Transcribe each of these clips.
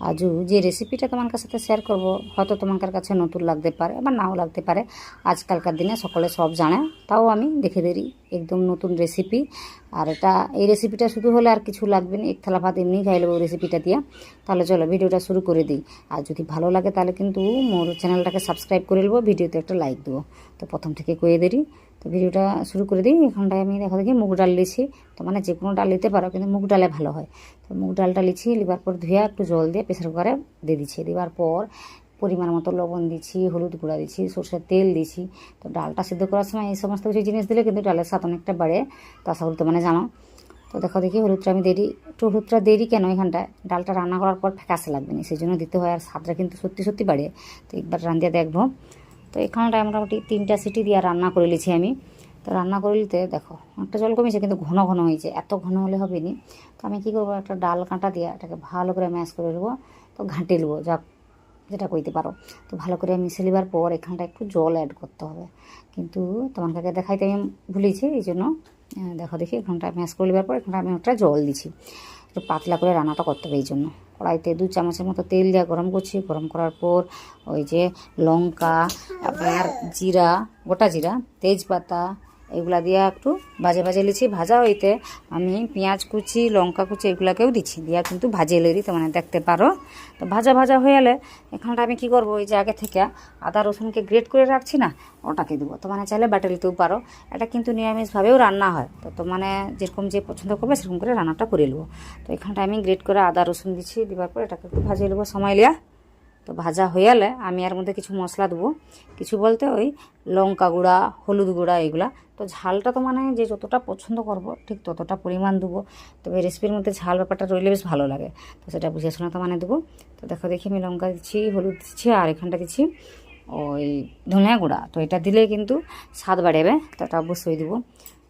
আজু, যে রেসিপিটা তোমার সাথে শেয়ার করব, হয়তো তোমার কাছে নতুন লাগতে পারে বা নাও লাগতে পারে। আজকালকার দিনে সকলে সব জানে, তাও আমি দেখে দেরি। একদম নতুন রেসিপি আর এটা, এই রেসিপিটা শুধু হলে আর কিছু লাগবে না, এক থালা ভাত এমনি খাই নেব রেসিপিটা দিয়ে। তাহলে চলো ভিডিওটা শুরু করে দিই। আর যদি ভালো লাগে তাহলে কিন্তু মোর চ্যানেলটাকে সাবস্ক্রাইব করে নেব, ভিডিওতে একটা লাইক দেবো। তো প্রথম থেকে কয়ে দেরি। তো ভিডিওটা শুরু করে দিই। এখানটায় আমি দেখো দেখি মুগ ডাল লিছি তো মানে যে কোনো ডাল নিতে পারো, কিন্তু মুগ ডালে ভালো হয়। তো মুগ ডালটা লিছি লিবার পর ধুয়ে একটু জল দিয়ে প্রেসার কুকারে দিয়ে দিচ্ছি দেওয়ার পর পরিমাণ মতো লবণ দিচ্ছি হলুদ গুঁড়া দিচ্ছি সরষের তেল দিচ্ছি তো ডালটা সিদ্ধ করার সময় এই সমস্ত কিছু জিনিস দিলে কিন্তু ডালের স্বাদ অনেকটা বাড়ে। তো আশা করি তো মানে জানো। তো দেখো দেখি হলুদটা আমি দেরি একটু হলুদটা দেরি কেন এখানটায়? ডালটা রান্না করার পর ফ্যাকাশে লাগবে না, সেই জন্য দিতে হয়। আর স্বাদটা কিন্তু সত্যি সত্যি বাড়ে। তো একবার রান্ধিয়ে দেখব। তো এখানটায় মোটামুটি তিনটা সিটি দিয়ে রান্না করে নিয়েছি আমি। তো রান্না করে নিতে দেখো একটা জল কমেছে কিন্তু ঘন ঘন হয়েছে, এত ঘন হলে হবে নি তো আমি কী করব, একটা ডাল কাঁটা দিয়ে এটাকে ভালো করে ম্যাশ করে নেব, তো ঘাঁটে নেব, যা যেটা কইতে পারো। তো ভালো করে মিশে নেবার পর এখানটা একটু জল অ্যাড করতে হবে। কিন্তু তোমার কাছে দেখাইতে আমি ভুলেছি এই জন্য দেখো দেখি এখানটা ম্যাশ করে নেবার পর এখানটা আমি একটা জল দিছি। একটু পাতলা করে রান্নাটা করতে হবে এই জন্য কড়াইতে দু চামচের মতো তেল দেওয়া গরম করছি। গরম করার পর ওই যে লঙ্কা আপনার জিরা, গোটা জিরা, তেজপাতা এগুলা দিয়ে একটু ভাজে ভাজে লিছি ভাজা হইতে আমি পেঁয়াজ কুচি, লঙ্কা কুচি এগুলাকেও দিচ্ছি। দিয়া কিন্তু ভাজে লেরি তো মানে দেখতে পারো। তো ভাজা ভাজা হয়ে গেলে এখানটা আমি কি করব? ওই যে আগে থেকে আদা রসুনকে গ্রেট করে রাখছি না, ওটাকে দেবো। তো মানে চাইলে বাটে নিতেও পারো। এটা কিন্তু নিরামিষভাবেও রান্না হয়। তো তো মানে যেরকম যে পছন্দ করবে সেরকম করে রান্নাটা করে নেব। তো এখানটা আমি গ্রেট করে আদা রসুন দিচ্ছি দেওয়ার পর এটাকে একটু ভাজিয়ে নেব সময় লিয়া। তো ভাজা হয়ে গেলে আমি এর মধ্যে কিছু মশলা দেবো। কিছু বলতে ওই লঙ্কা গুঁড়া, হলুদ গুঁড়া এগুলা। তো ঝালটা তো মানে যে যতটা পছন্দ করব, ঠিক ততটা পরিমাণ দেবো। তবে রেসিপির মধ্যে ঝাল ব্যাপারটা রইলে বেশ ভালো লাগে। তো সেটা বুঝে শোনা তো মানে দেবো। তো দেখো, দেখি আমি লঙ্কা দিচ্ছি, হলুদ দিচ্ছি আর এখানটা দিচ্ছি ওই ধনিয়া গুঁড়া। তো এটা দিলে কিন্তু স্বাদ বাড়াবে, তো এটা অবশ্যই দেবো।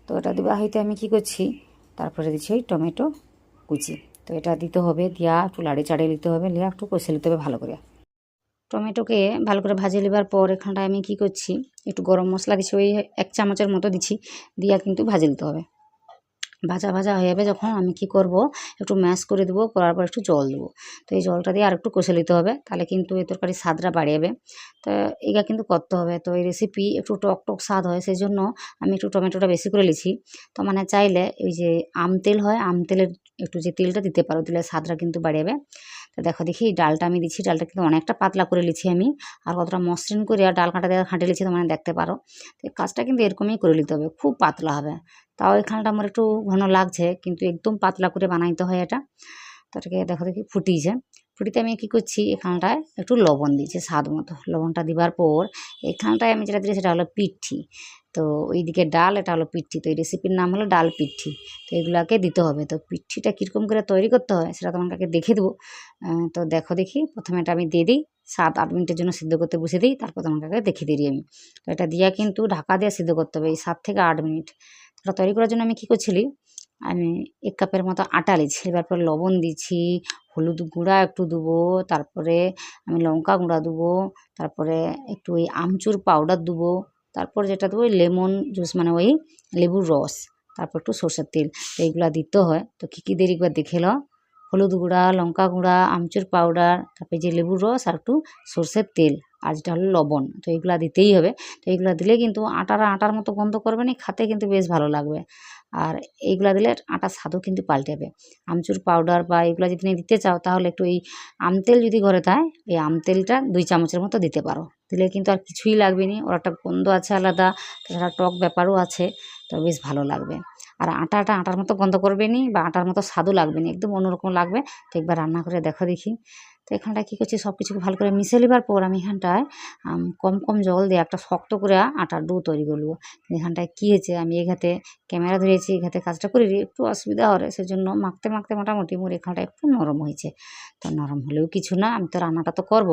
তো এটা দেওয়া হইতে আমি কি করছি, তারপরে দিচ্ছি ওই টমেটো কুচি। তো এটা দিতে হবে, দিয়া একটু লাড়ি চাড়িয়ে নিতে হবে নিয়ে একটু কষে নিতে হবে ভালো করে। টমেটোকে ভালো করে ভাজে নেবার পর এখানটায় আমি কি করছি, একটু গরম মশলা দিচ্ছি ওই এক চামচের মতো দিচ্ছি, দিয়া কিন্তু ভাজে নিতে হবে। ভাজা ভাজা হয়ে যাবে যখন আমি কি করব, একটু ম্যাশ করে দেবো, করার পর একটু জল দেবো। তো এই জলটা দিয়ে আর একটু কষে নিতে হবে, তাহলে কিন্তু এই তরকারির স্বাদটা বাড়িয়ে যাবে। তো এটা কিন্তু করতে হবে। তো এই রেসিপি একটু টক টক স্বাদ হয় সেই জন্য আমি একটু টমেটোটা বেশি করে লিছি তো মানে চাইলে ওই যে আম তেল হয়, আম তেলের একটু যে তেলটা দিতে পারো, দিলে স্বাদটা কিন্তু বাড়িয়ে দেখো দেখি ডালটা আমি দিচ্ছি, ডালটা কিন্তু অনেকটা পাতলা করে লিছি আমি। আর কতটা মসৃণ করে আর ডাল কাঁটা দিয়ে লিছি তো মানে দেখতে পারো। তো কাজটা কিন্তু এরকমই করে নিতে হবে, খুব পাতলা হবে। তাও এখানটা আমার একটু ঘন লাগছে, কিন্তু একদম পাতলা করে বানাইতে হয় এটা। তো এটাকে দেখো দেখি ফুটিয়েছে। ফুটিতে আমি কী করছি, এখানটায় একটু লবণ দিয়েছি, স্বাদ মতো। লবণটা দিবার পর এখানটায় আমি যেটা দিয়েছি, সেটা হলো পিঠি। তো ওইদিকে ডাল, এটা হলো পিঠি। তো এই রেসিপির নাম হলো ডাল পিঠি। তো এগুলাকে দিতে হবে। তো পিঠিটা কীরকম করে তৈরি করতে হয়, সেটা তোমাকে দেখে দেবো। তো দেখো দেখি, প্রথমে এটা আমি দিয়ে দিই। সাত আট মিনিটের জন্য সিদ্ধ করতে বসে দিই, তারপর তোমাকে দেখে দিই আমি। তো এটা দিয়া কিন্তু ঢাকা দিয়ে সিদ্ধ করতে হবে, এই সাত থেকে আট মিনিট। ওটা তৈরি করার জন্য আমি কী করছিলি আমি এক কাপের মতো আটা লিছি, এবার পর লবণ দিচ্ছি হলুদ গুঁড়া একটু দেবো, তারপরে আমি লঙ্কা গুঁড়া দেবো, তারপরে একটু ওই আমচুর পাউডার দেবো, তারপর যেটা দেবো ওই লেমন জুস মানে ওই লেবুর রস, তারপর একটু সর্ষের তেল, তো এইগুলো দিতে হয়। তো কী কী দেরি একবার দেখে নাও। হলুদ গুঁড়া, লঙ্কা গুঁড়া, আমচুর পাউডার তারপরে যে লেবুর রস আর একটু সর্ষের তেল, আর যেটা হলো লবণ, তো এইগুলো দিতেই হবে। তো এইগুলো দিলে কিন্তু আটারা আটার মতো গন্ধ করবে না, খেতে কিন্তু বেশ ভালো লাগবে। আর এইগুলা দিলে আটার স্বাদও কিন্তু পাল্টে যাবে। আমচুর পাউডার বা এগুলো যদি তুমি দিতে চাও, তাহলে একটু এই আম তেল যদি ঘরে থাকে এই আম তেলটা দুই চামচের মতো দিতে পারো। দিলে কিন্তু আর কিছুই লাগবে না, ওর একটা গন্ধ আছে আলাদা, তাছাড়া টক ব্যাপারও আছে, তো বেশ ভালো লাগবে। আর আটাটা আটার মতো গন্ধ করবে নি বা আটার মতো স্বাদও লাগবে না, একদম অন্যরকম লাগবে। তো একবার রান্না করে দেখো দেখি। তো এখানটায় কী করছি? সব কিছুকে ভালো করে মিশে নেবার পর আমি এখানটায় কম কম জল দিয়ে একটা শক্ত করে আটার ডো তৈরি করব এখানটায় কী হয়েছে? আমি এঘাতে ক্যামেরা ধরেছি এঘাতে কাজটা করি একটু অসুবিধা হয় সেজন্য মাখতে মাখতে মোটামুটি মোর এখানটা একটু নরম হয়েছে। তো নরম হলেও কিছু না, আমি তো রান্নাটা তো করব।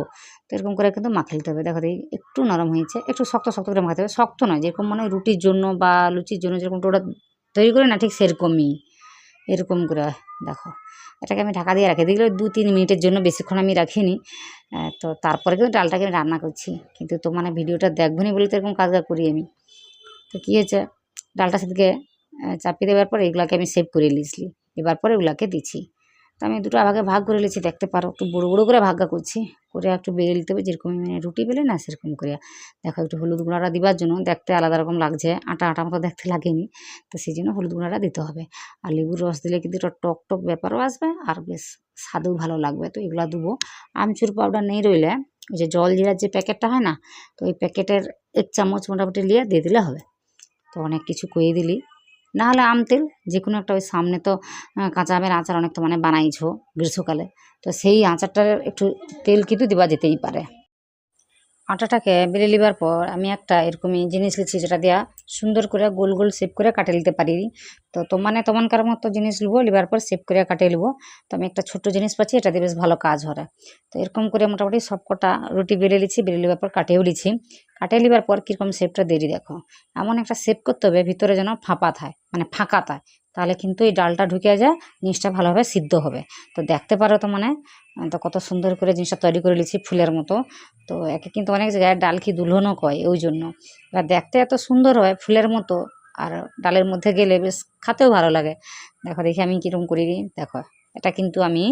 তো এরকম করে কিন্তু মাখে নিতে হবে। দেখো একটু নরম হয়েছে, একটু শক্ত শক্ত করে মাখাতে হবে। শক্ত নয়, যেরকম মানে রুটির জন্য বা লুচির জন্য যেরকম ওটা তৈরি করে না, ঠিক সেরকমই। এরকম করে, দেখো। এটাকে আমি ঢাকা দিয়ে রাখি। দেখলে দু তিন মিনিটের জন্য বেশিক্ষণ আমি রাখিনি। তো তারপরে কিন্তু ডালটাকে আমি রান্না করছি। কিন্তু তো মানে ভিডিওটা দেখব নি বলে তো এরকম কাজ করি আমি। তো কী হয়েছে? ডালটা সেদিকে চাপিয়ে দেওয়ার পর এগুলাকে আমি সেভ করে নিয়েছি। এবার পরে ওগুলাকে দিচ্ছি। তো আমি দুটো ভাগে ভাগ করে নিয়েছি, দেখতে পারো। একটু বড়ো বড়ো করে ভাগা করছি। করে একটু বেলে নিতে হবে যেরকম মানে রুটি বেলে না, সেরকম করে। দেখো, একটু হলুদ গুঁড়াটা দিবার জন্য দেখতে আলাদা রকম লাগছে। আটা আটা মতো দেখতে লাগেনি। তো সেই জন্য হলুদ গুঁড়াটা দিতে হবে। আর লেবুর রস দিলে কিন্তু একটা টক টক ব্যাপারও আসবে আর বেশ স্বাদও ভালো লাগবে। তো এগুলো দেবো। আমচুর পাউডার নেই রইলে, ওই যে জল জিরার যে প্যাকেটটা হয় না, তো ওই প্যাকেটের এক চামচ মোটামুটি নিয়ে দিয়ে দিলে হবে। তো অনেক কিছু কয়ে দিলি। না হলে আম তেল যে কোনো একটা ওই সামনে তো কাঁচা আমের আচার অনেক তো মানে বানাইছো গ্রীষ্মকালে। তো সেই আচারটার একটু তেল কিন্তু দেওয়া যেতেই পারে। আটাটাকে বেলে নেবার পর আমি একটা এরকমই জিনিস লিছি যেটা দিয়া সুন্দর করে গোল গোল শেপ করে কাটে নিতে পারি। তো তো মানে তমনকার মতো জিনিস লিবো, লিবার পর শেপ করে কাটে লিবো। তো আমি একটা ছোট্ট জিনিস পাচ্ছি, এটা দিয়ে বেশ ভালো কাজ হবে তো এরকম করে মোটামুটি সব কটা রুটি বেলে লিছি বেলে লিবার পর কাটেও লিছি কাটে নেবার পর কীরকম শেপটা দেরি দেখো। এমন একটা শেপ করতে হবে ভিতরে যেন ফাঁপা থাকে মানে ফাঁকা থাকে। তাহলে কিন্তু এই ডালটা ঢুকে যায়, জিনিসটা ভালোভাবে সিদ্ধ হবে। তো দেখতে পারো তো মানে তো কত সুন্দর করে জিনিসটা তৈরি করে নিয়েছি ফুলের মতো। তো একে কিন্তু অনেক জায়গায় ডাল কি দুলহনও কয়, ওই জন্য। এবার দেখতে এত সুন্দর হয় ফুলের মতো, আর ডালের মধ্যে গেলে বেশ খাতেও ভালো লাগে। দেখো দেখি আমি কীরকম করি, দেখো। এটা কিন্তু আমি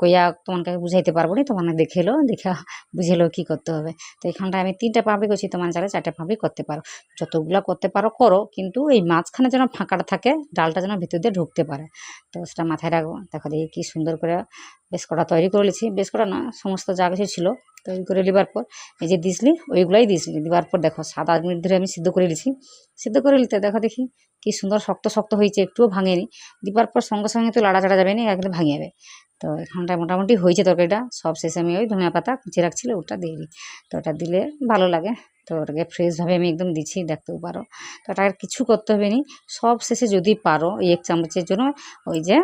কইয়া তোমাকে বুঝাইতে পারব না। তোমাকে দেখেলো দেখা বুঝেলো কি করতে হবে। তো এখানটায় আমি তিনটা পাপড়ি করছি, তোমার চালে চারটে পাপড়ি করতে পারো। যতগুলো করতে পারো, করো। কিন্তু এই মাঝখানে যেন ফাঁকাটা থাকে, ডালটা যেন ভিতর দিয়ে ঢুকতে পারে। তো সেটা মাথায় রাখব দেখো দেখি কি সুন্দর করে বেশ কটা তৈরি করে নিয়েছি। বেশ কটা না, সমস্ত যা কিছু ছিল তৈরি করে নেবার পর, এই যে দিসলি, ওইগুলাই দিসলি। দেওয়ার পর দেখো, সাত আট মিনিট ধরে আমি সিদ্ধ করে নিয়েছি। সিদ্ধ করে নিতে দেখো দেখি কি সুন্দর শক্ত শক্ত হয়েছে, একটুও ভাঙেনি। দিবার পর সঙ্গে সঙ্গে তো লাড়া চাড়া যাবে না, একদম ভাঙে যাবে। তো এখানটা মোটামুটি হয়েছে তরকারিটা, সব শেষে আমি ওই ধনিয়া পাতা কুচি রাখছিল, ওটা দিয়ে দিই। তো ওটা দিলে ভালো লাগে। তো ওটাকে ফ্রেশভাবে আমি একদম দিচ্ছি দেখতেও পারো। তো ওটা আর কিছু করতে হবে না। সব শেষে যদি পারো, এই এক চামচের জন্য ওই যে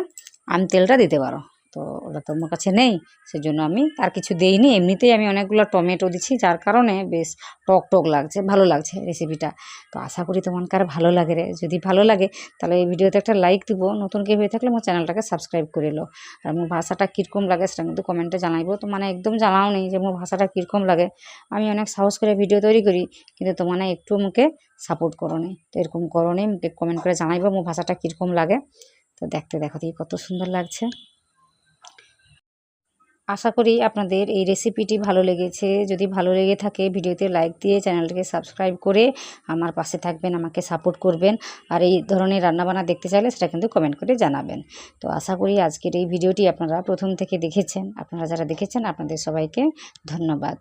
আম তেলটা দিতে পারো। তো ওটা তো আমার কাছে নেই, সেজন্য আমি আর কিছু দেইনি। এমনিতেই আমি অনেকগুলো টমেটো দিচ্ছি যার কারণে বেশ টক টক লাগছে, ভালো লাগছে রেসিপিটা তো আশা করি তোমার ভালো লাগে রে। যদি ভালো লাগে, তাহলে এই ভিডিওতে একটা লাইক দিব। নতুন কেউ হয়ে থাকলে আমার চ্যানেলটাকে সাবস্ক্রাইব করে লো। আর মোর ভাষাটা কীরকম লাগে সেটা কিন্তু কমেন্টে জানাইবো। তো মানে একদম জানাও নেই যে মোর ভাষাটা কীরকম লাগে। আমি অনেক সাহস করে ভিডিও তৈরি করি, কিন্তু তোমার একটু মুখে সাপোর্ট করো নি। তো এরকম করো নি কমেন্ট করে জানাইবো মোর ভাষাটা কীরকম লাগে। তো দেখতে দেখো দেখি কত সুন্দর লাগছে। আশা করি আপনাদের এই রেসিপিটি ভালো লেগেছে। যদি ভালো লেগে থাকে, ভিডিওতে লাইক দিয়ে চ্যানেলটিকে সাবস্ক্রাইব করে আমার পাশে থাকবেন, আমাকে সাপোর্ট করবেন। আর এই ধরনের রান্নাবান্না দেখতে চাইলে সেটা কিন্তু কমেন্ট করে জানাবেন। তো আশা করি আজকের এই ভিডিওটি আপনারা প্রথম থেকে দেখেছেন। আপনারা যারা দেখেছেন, আপনাদের সবাইকে ধন্যবাদ।